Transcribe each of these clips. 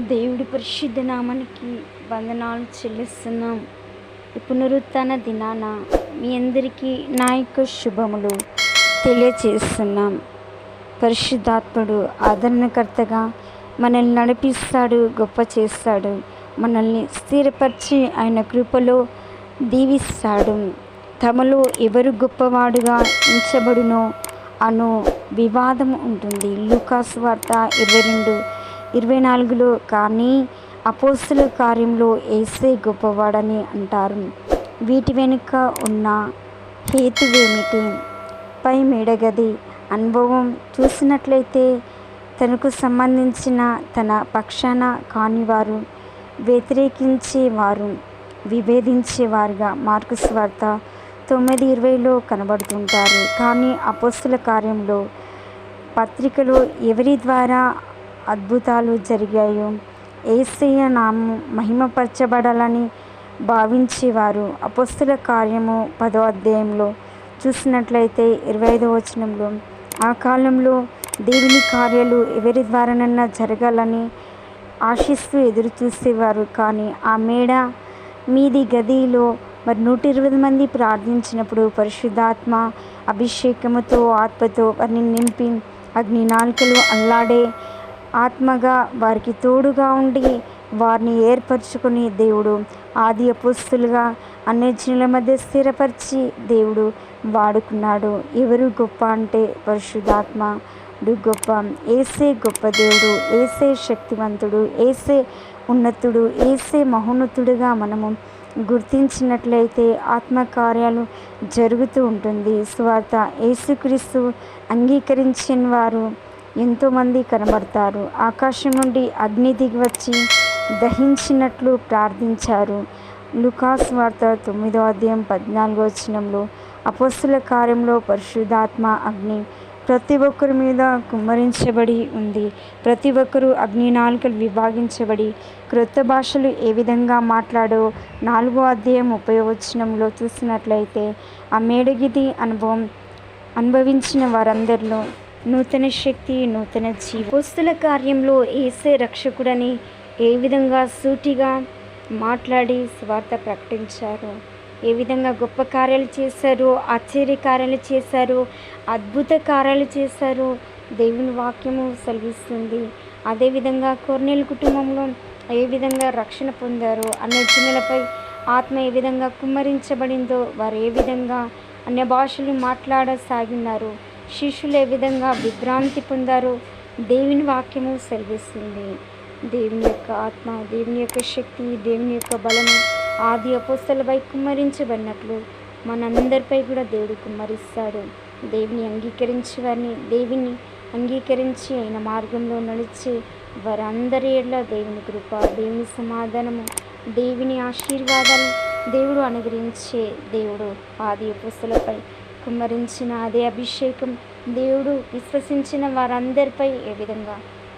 దేవుడి పరిశుద్ధ నామానికి వందనాలు చెల్లిస్తున్నాం. ఈ దినాన మీ అందరికీ నా యొక్క శుభములు తెలియచేస్తున్నాం. పరిశుద్ధాత్ముడు ఆదరణకర్తగా మనల్ని నడిపిస్తాడు గొప్ప చేస్తాడు. మనల్ని స్థిరపరిచి ఆయన కృపలో దీవిస్తాడు. తమలో ఎవరు గొప్పవాడుగా ఉంచబడునో అను వివాదం ఉంటుంది. లూకాస్ వార్త ఇరవై రెండు ఇరవై నాలుగులో కానీ అపోస్తుల కార్యంలో ఏసే గొప్పవాడని అంటారు. వీటి వెనుక ఉన్న హేతువేమిటి? పై మేడగది అనుభవం చూసినట్లయితే తనకు సంబంధించిన తన పక్షాన కానివారు వ్యతిరేకించేవారు విభేదించేవారుగా మార్కుస్ వార్త తొమ్మిది ఇరవైలో కనబడుతుంటారు. కానీ అపోస్తుల కార్యంలో పత్రికలో ఎవరి ద్వారా అద్భుతాలు జరిగాయో. ఏసయ్య నామం మహిమపరచబడాలని భావించేవారు. అపస్తుల కార్యము పదో అధ్యాయంలో చూసినట్లయితే ఇరవై ఐదో వచనంలో ఆ కాలంలో దేవుని కార్యాలు ఎవరి ద్వారానన్నా జరగాలని ఆశిస్తూ ఎదురు చూసేవారు కానీ ఆ మేడ మీది గదిలో మరి నూట ఇరవై మంది ప్రార్థించినప్పుడు పరిశుద్ధాత్మ అభిషేకముతో ఆత్మతో వారిని నింపి అగ్ని నాలుకలు అల్లాడే ఆత్మగా వారికి తోడుగా ఉండి వారిని ఏర్పరచుకుని దేవుడు ఆది అపుస్తులుగా అన్యజనుల మధ్య స్థిరపరిచి దేవుడు వాడుకున్నాడు. ఎవరు గొప్ప అంటే పరిశుద్ధాత్మడు గొప్ప. ఏసే గొప్ప దేవుడు ఏసే శక్తివంతుడు ఏసే ఉన్నతుడు ఏసే మహోన్నతుడుగా మనము గుర్తించినట్లయితే ఆత్మకార్యాలు జరుగుతూ ఉంటుంది. స్వార్థ యేసుక్రీస్తు అంగీకరించిన వారు ఎంతోమంది కనబడతారు. ఆకాశం నుండి అగ్ని దిగి వచ్చి దహించినట్లు ప్రార్థించారు. లుకాస్ వార్త తొమ్మిదో అధ్యాయం పద్నాలుగో వచనంలో అపస్సుల కార్యంలో పరిశుద్ధాత్మ అగ్ని ప్రతి ఒక్కరి మీద కుమ్మరించబడి ఉంది. ప్రతి ఒక్కరూ అగ్ని నాలుకలు విభాగించబడి క్రొత్త భాషలు ఏ విధంగా మాట్లాడో నాలుగో అధ్యాయం ముప్పై చూసినట్లయితే ఆ మేడగిది అనుభవం అనుభవించిన వారందరిలో నూతన శక్తి నూతన జీవ. పుస్తుల కార్యంలో ఏసే రక్షకుడని ఏ విధంగా సూటిగా మాట్లాడి స్వార్థ ప్రకటించారు ఏ విధంగా గొప్ప కార్యాలు చేశారు ఆశ్చర్య కార్యాలు చేశారు అద్భుత కార్యాలు చేశారు దేవుని వాక్యము సెలవిస్తుంది. అదేవిధంగా కొర్నేలు కుటుంబంలో ఏ విధంగా రక్షణ పొందారు అన్న చిన్నలపై ఆత్మ ఏ విధంగా కుమ్మరించబడిందో వారు ఏ విధంగా అన్య భాషలు మాట్లాడసాగినారు శిష్యులు ఏ విధంగా విభ్రాంతి పొందారో దేవుని వాక్యము సెలవిస్తుంది. దేవుని యొక్క ఆత్మ దేవుని యొక్క శక్తి దేవుని యొక్క బలము ఆది అపోస్తలపై కుమ్మరించబడినట్లు మనందరిపై కూడా దేవుడు కుమ్మరిస్తాడు. దేవుని అంగీకరించి వారిని దేవుని అంగీకరించి ఆయన మార్గంలో నడిచే వారందరి ఏళ్ళ దేవుని కృప దేవుని సమాధానము దేవుని ఆశీర్వాదాలు దేవుడు అనుగ్రహించే దేవుడు ఆది పుస్తలపై కుమ్మరించిన అదే అభిషేకం దేవుడు విశ్వసించిన వారందరిపై ఏ విధంగా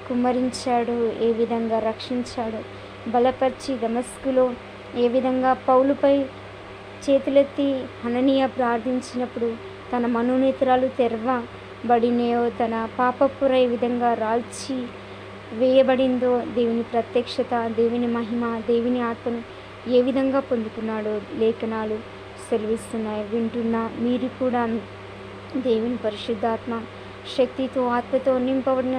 కుమ్మరించాడు ఏ విధంగా రక్షించాడు బలపరిచి దమస్కులో ఏ విధంగా పౌలుపై చేతులెత్తి హననీయ ప్రార్థించినప్పుడు తన మనోనేత్రాలు తెరవబడినాయో తన పాపపుర ఏ విధంగా రాల్చి వేయబడిందో దేవుని ప్రత్యక్షత దేవుని మహిమ దేవుని ఆత్మను ఏ విధంగా పొందుకున్నాడో లేఖనాలు సెలవిస్తున్నాయి వింటున్న మీరు కూడా దేవుని పరిశుద్ధాత్మ శక్తితో ఆత్మతో నింపబడిన